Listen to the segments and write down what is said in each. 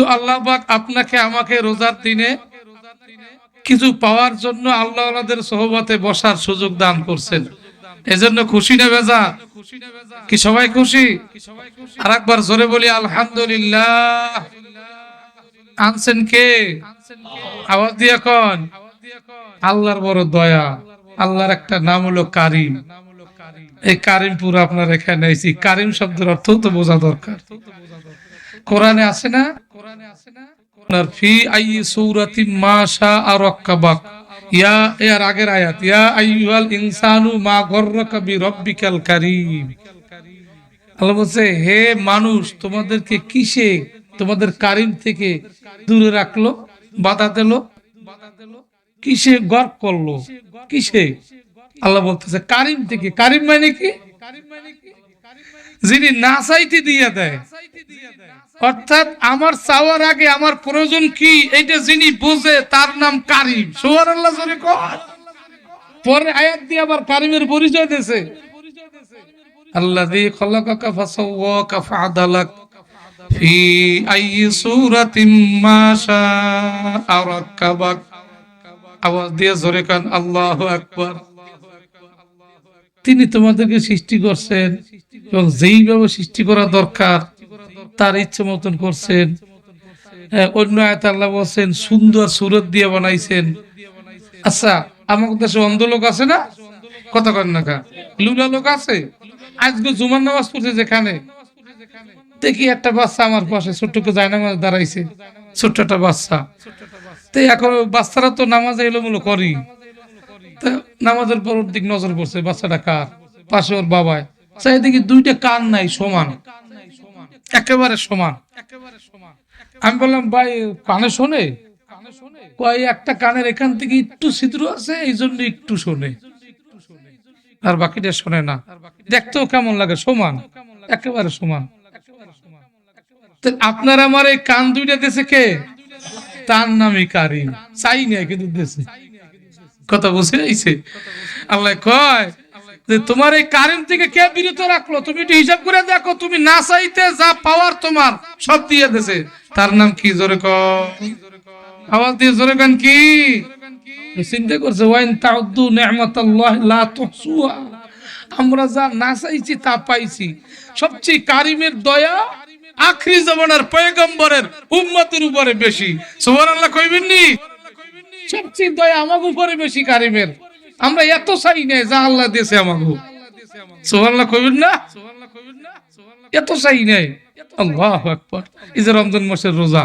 তো আল্লাহ পাক আপনাকে, আমাকে রোজার দিনে কিছু পাওয়ার জন্য আল্লাহ আল্লাহদের সহবতে বসার সুযোগ দান করছেন। এজন্য খুশি না বেজা কি সবাই খুশি? আর একবার জোরে বলি, আলহামদুলিল্লাহ। আনছেন কে? আওয়াজ দিয়ে এখন আল্লাহর বড় দয়া। আল্লাহর একটা নাম হলো কারিম। এই কারিমপুর আপনার এখানে এসেছি কারিম শব্দের অর্থ তো বোঝা দরকার। কোরআনে আছে না? মানুষ, তোমাদেরকে কিসে, তোমাদের কারিম থেকে দূরে রাখল, বাধা দিল? কিসে গর্ব করল? কিসে? আল্লাহ বলতেছে, কারিম থেকে। কারিম মানে কি? যিনি না চাইতে দিয়ে দেয়। অর্থাৎ আমার চাওয়ার আগে আমার প্রয়োজন কি? এইটা যিনি বোঝে, তার নাম কারিম। সোহার আল্লাহ পরে আয়াত দিয়ে আবার কারিমের পরিচয় দিয়েছে। তিনি তোমাদেরকে সৃষ্টি করছেন এবং যেইভাবে সৃষ্টি করা দরকার তার ইচ্ছে মতন করছেন। হ্যাঁ, অন্য আয়াত আল্লাহ বলছেন সুন্দর সুরত দিয়ে বানাইছেন। আচ্ছা আমার দেশে অন্ধ লোক আছে না? কথা কন না? লুলা লোক আছে? আজকে জুমার নামাজ পড়ছে যেখানে। দেখি একটা বাচ্চা আমার পাশে ছোট্টকে যায় নামাজ দাঁড়াইছে। ছোট্ট একটা বাচ্চা। তো এখন বাচ্চারা তো নামাজ এলোমেলো করি। তা নামাজের পর দিক নজর পড়ছে বাচ্চাটা কার? পাশে ওর বাবায়। চাই দেখি দুইটা কান নাই সমান। একেবারে সমান। আমি বললাম, ভাই, কানে শোনে? কয়, একটা কানের এখান থেকে একটু ছিদ্র আছে, এই জন্য একটু শোনে। আর বাকিটা শোনে না। দেখতেও কেমন লাগে, সমান। একেবারে সমান। আপনার আমার এই কান দুইটা দেশে কে? তার নামই কারিম। চাই না কিন্তু দেশে কথা বুঝে আইছে। আল্লাহ কয় যে তোমার এই কারেন্ট থেকে কে বিরত রাখল? তুমি একটু হিসাব করে দেখো, তুমি না চাইতে যা পাওয়ার তোমার, সব দিয়ে দেছে। তার নাম কি? জোরে আওয়াজ দিয়ে জোরে গান কি? চিন্তা করছে, ওয়াইন তাউদ্দু আমরা যা না চাইছি তা পাইছি। সবচেয়ে কারিমের দয়া আখরি জমানার পয়গম্বরের উম্মতের উপরে বেশি। কইবেন নি? সবচেয়ে দয়া আমাকে উপরে বেশি কারিমের। আমরা এত চাই নাই যা আল্লাহ দিয়েছে আমাকে। সুবহানাল্লাহ কইবেন না? এত চাই নাই। আল্লাহু আকবার। এই যে রমজান মাসের রোজা।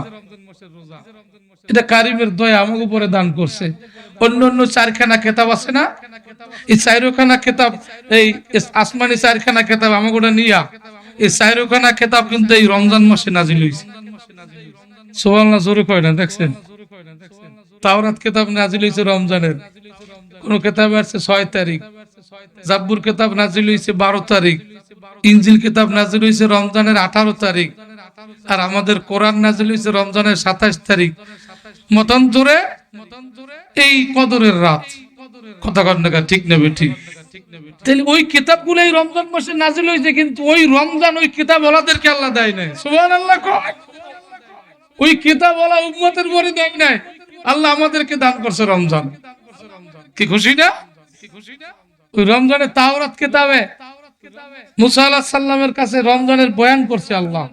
এটা কারিমের দয়া আমাকে উপরে দান করছে। অন্য অন্য চারখানা খেতাব আছে না? এই চারখানা খেতাব এই আসমানি চারখানা খেতাব আমাকে ওটা নিয়া। এই চারখানা খেতাব কিন্তু এই রমজান মাসে নাজিল হয়েছে সোহাল্লা জোরে কয় না, দেখছেন? তাওরাত খেতাব নাজিল হয়েছে রমজানের। কোন খেতাব আছে ছয় তারিখ। জাব্বুর খেতাব নাজিল হয়েছে বারো তারিখ। ইঞ্জিল কিতাব নাজিল হয়েছে রমজানের আঠারো তারিখ। আর আমাদের কোরআন নাজিল হয়েছে রমজানের সাতাইশ তারিখ। মতান্তরে এই কদরের রাত। কথা কন্যা ঠিক নেবে ঠিক। তাহলে ওই কিতাবগুলো এই রমজান মাসে নাজিল হয়েছে কিন্তু ওই রমজান ওই কিতাব ওলাদেরকে আল্লাহ দেয় নাই। সুবহান আল্লাহ ওই কিতাব ওলা উম্মতের পরে দেয় নাই। আল্লাহ আমাদেরকে দান করছে রমজান। কি খুশি না? তাওরাত কিতাবে? মুসা আল্লাহ সাল্লামের কাছে রমজানের বয়ান করছে আল্লাহ।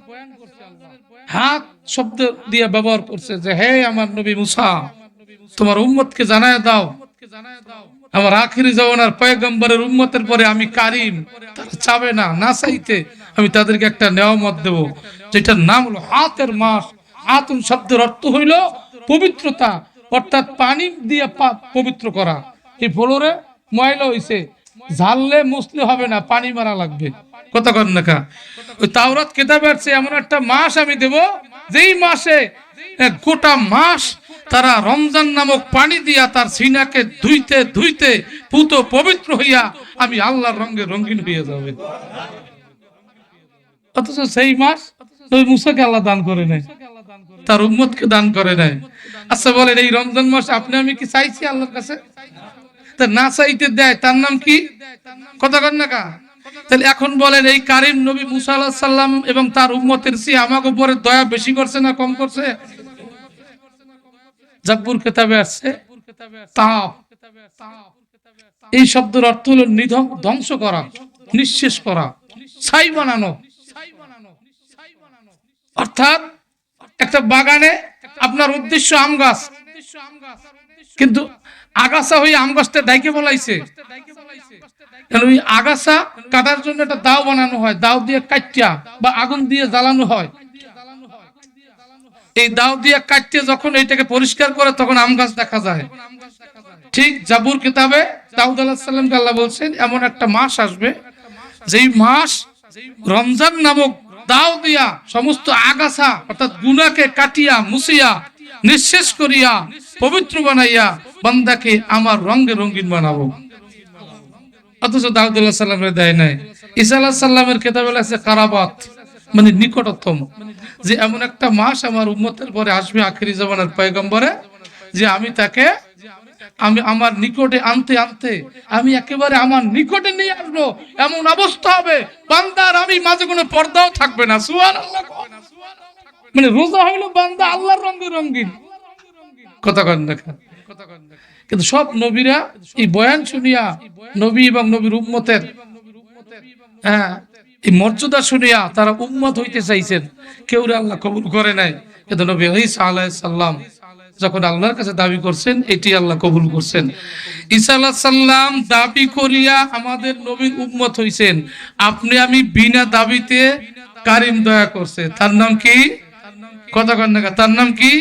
হাত শব্দ দিয়ে ব্যবহার করছে যে, হে আমার নবী মুসা, তোমার জানায় দাও। আমার আখিরি জমানার পয়গম্বরের উম্মতের পরে আমি কারিম। তারা চাবে না না চাইতে আমি তাদেরকে একটা নেওয়ামত দেব, যেটার নাম হলো হাতের মাস। হাতুন শব্দের অর্থ হইল পবিত্রতা, অর্থাৎ পানি দিয়ে পবিত্র করা। এই ফ্লোরে ময়লা হইছে। ঝাললে মুসলে হবে না, পানি মারা লাগবে। কথা কর না ওই তাওরাত কেতাবে আছে এমন একটা মাস আমি দেব, যেই মাসে গোটা মাস তারা রমজান নামক পানি দিয়া তার সিনাকে ধুইতে ধুইতে পুত পবিত্র হইয়া আমি আল্লাহর রঙে রঙিন হইয়া যাবে। অথচ সেই মাস ওই মুসাকে আল্লাহ দান করে নাই তার উম্মতকে দান করে নাই আচ্ছা বলেন, এই রমজান মাস আপনি আমি কি চাইছি আল্লাহর কাছে? না চাইতে দেয়, তার নাম কি? কথা কা। তাহলে এখন বলেন, এই কারিম নবী মুসা আল্লাহ সাল্লাম এবং তার উম্মতের সি উপরে দয়া বেশি করছে না কম করছে? কেতাবে আসছে। এই শব্দের অর্থ হলো নিধন ধ্বংস করা, নিঃশেষ করা, ছাই বানানো। অর্থাৎ একটা বাগানে আপনার উদ্দেশ্য আম গাছ। কিন্তু আগাছা হয়ে আম গাছটা ডাইকে বলাইছে ওই আগাছা কাটার জন্য একটা দাও বানানো হয়, দাও দিয়ে কাটিয়া বা আগুন দিয়ে জ্বালানো হয়। এই দাও দিয়ে কাটতে যখন এইটাকে পরিষ্কার করে তখন আম গাছ দেখা যায়। ঠিক জাবুর কিতাবে দাউদ আলাহিসাল্লামকে আল্লাহ বলছেন, এমন একটা মাস আসবে, যেই মাস রমজান নামক দাও দিয়া সমস্ত আগাছা অর্থাৎ গুনাকে কাটিয়া, মুছিয়া, নিঃশেষ করিয়া পবিত্র বানাইয়া বান্দাকে আমার রঙে রঙিন বানাবো। অথচ দাউদুল্লাহ সাল্লামের দেয় নাই। ঈসা আল্লাহ সাল্লামের কেতাবে আছে কারাবাত মানে নিকটতম। যে এমন একটা মাস আমার উম্মতের পরে আসবে আখেরি জমানার পয়গম্বরে, যে আমি তাকে, আমি আমার নিকটে আনতে আনতে, আমি একেবারে আমার নিকটে নিয়ে আসব। এমন অবস্থা হবে, বান্দার আমি মাঝে কোনো পর্দাও থাকবে না। সুয়ান মানে রোজা হইল বান্দা আল্লাহর রঙে রঙিন। কিন্তু সব নবীরা এই বয়ান শুনিয়া নবী এবং নবীর উম্মতের হ্যাঁ এই মর্যাদা শুনিয়া তারা উম্মত হইতে চাইছেন। কেউ আল্লাহ কবুল করে নাই। কিন্তু নবী ঈসা আলাইহিস সালাম যখন আল্লাহর কাছে দাবি করছেন, এটি আল্লাহ কবুল করছেন। ঈসা আলাহ সাল্লাম দাবি করিয়া আমাদের নবীর উম্মত হইছেন। আপনি আমি বিনা দাবিতে কারিম দয়া করছে। তার নাম কি? কথা কন না তার নাম কি?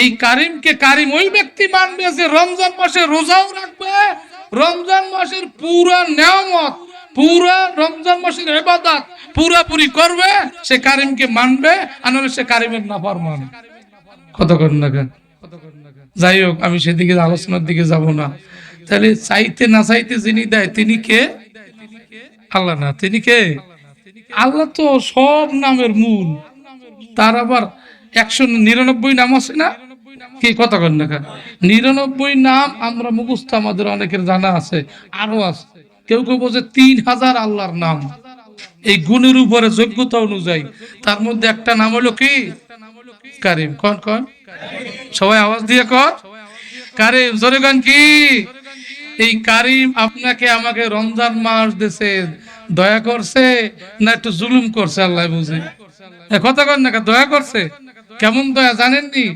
এই কারিমকে কারিম, ওই ব্যক্তি মানবে যে রমজান মাসে রোজাও রাখবে, রমজান মাসের পুরা নেয়ামত, পুরা রমজান মাসের এবাদাত পুরাপুরি করবে, সে কারিমকে মানবে, আর সে কারিমের না ফরমান কতক্ষণ না কেন? যাই হোক, আমি সেদিকে আলোচনার দিকে যাব না। তাহলে চাইতে না চাইতে যিনি দেয়, তিনি কে? আল্লাহ না, তিনি কে? আল্লাহ তো সব নামের মূল। তার আবার একশো নিরানব্বই নাম আছে না? কি কথা কন না নিরানব্বই নাম আমরা মুখস্থ আমাদের অনেকের জানা আছে, আরও আছে। কেউ কেউ বলছে তিন হাজার আল্লাহর নাম। এই গুণের উপরে যোগ্যতা অনুযায়ী। তার মধ্যে একটা নাম হলো কি? কারিম। কন কন। সবাই আওয়াজ দিয়ে কর কারিম, জোরে কন কি? এই কারিম আপনাকে আমাকে রমজান মাস দেশে দয়া করছে না একটু জুলুম করছে, আল্লাহ বুঝে? কথা কন না দয়া করছে? কেমন দয়া জানেননি?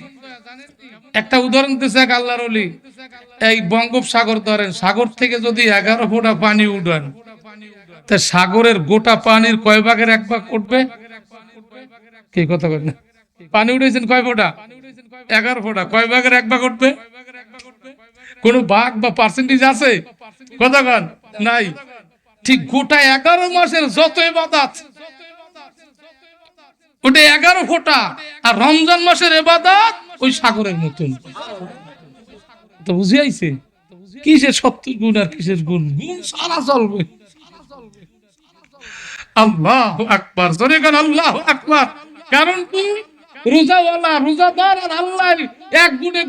একটা উদাহরণ দিচ্ছে এক আল্লাহর অলি এই বঙ্গোপসাগর ধরেন, সাগর থেকে যদি এগারো ফোঁটা পানি উঠান, তা সাগরের গোটা পানির কয় ভাগের এক ভাগ উঠবে? কি কথা বলেন পানি উঠেছেন কয় ফোঁটা? এগারো ফোঁটা। কয় ভাগের এক ভাগ উঠবে? কোন ভাগ বা পার্সেন্টেজ আছে? কথা কন। নাই। ঠিক গোটা এগারো মাসের যত এবাদাত ওটা এগারো ফোঁটা। আর রমজান মাসের এবাদাত ওই সাগরের মতন। তো বুঝে আইছে কিসের সত্তর গুণ আর কিসের গুণ? গুণ সারা চলবে। আল্লাহ আকবার। জোরে গান, আল্লাহ আকবার। কারণ কি? রোজাওয়ালা, রোজাদার আর আল্লাহ এক গুণে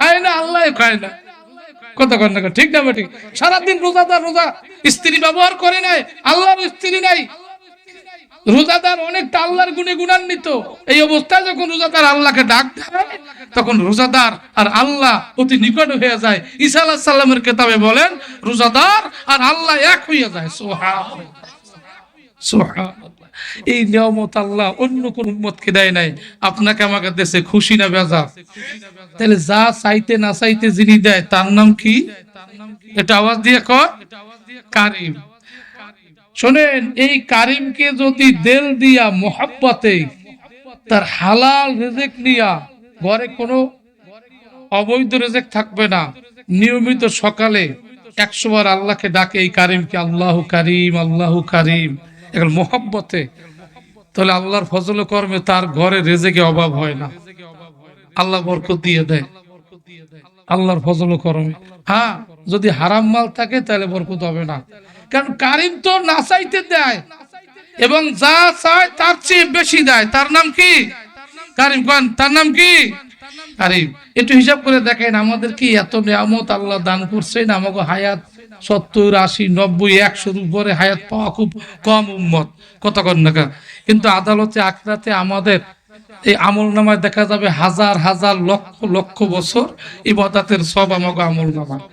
খায় না, আল্লাহ খায় না। কথা কন না ঠিক না ঠিক সারাদিন রোজাদার রোজা স্ত্রী ব্যবহার করে নাই, আল্লাহর স্ত্রী নাই। রোজাদার অনেকটা আল্লাহর গুণে গুণান্বিত। এই অবস্থায় যখন রোজাদার আল্লাহকে ডাক দেয়, তখন রোজাদার আর আল্লাহ অতি নিকট হয়ে যায়। ঈসা আলাহ সাল্লামের কেতাবে বলেন, রোজাদার আর আল্লাহ এক হইয়া যায়। সুবহানাল্লাহ। এই নিয়মত আল্লাহ অন্য কোন উম্মতকে দেয় নাই। আপনাকে আমাকে দেশে খুশি না বেজা। তাহলে যা চাইতে না চাইতে যিনি দেয়, তার নাম কি? এটা আওয়াজ দিয়ে কর কারিম। শোনেন, এই কারিমকে যদি দেল দিয়া মোহাব্বতে, তার হালাল রেজেক নিয়া ঘরে কোনো অবৈধ রেজেক থাকবে না। নিয়মিত সকালে একশো বার আল্লাহকে ডাকে, এই কারিমকে আল্লাহ কারিম আল্লাহ কারিম। এখন মোহাব্বতে, তাহলে আল্লাহর ফজল কর্মে তার ঘরে রেজেকে অভাব হয় না। আল্লাহ বরকত দিয়ে দেয়। আল্লাহর ফজল কর্মে। হ্যাঁ যদি হারাম মাল থাকে, তাহলে বরকত হবে না। কারণ কারেন্ট তো না চাইতে দেয় এবং যা চায় তার চেয়ে বেশি দেয়। তার নাম কি? কারিম খান তার নাম কি? কারিম। একটু হিসাব করে দেখেন, আমাদের কি এত নিয়ামত আল্লাহ দান করছেন? আমাকে হায়াত সত্তর, আশি, নব্বই, একশোর উপরে হায়াত পাওয়া খুব কম উন্মত কত কন্যাকা কিন্তু আদালতে, আখরাতে আমাদের এই আমল নামায় দেখা যাবে হাজার হাজার লক্ষ লক্ষ বছর ইবাদাতের সব আমাকে আমল নামায়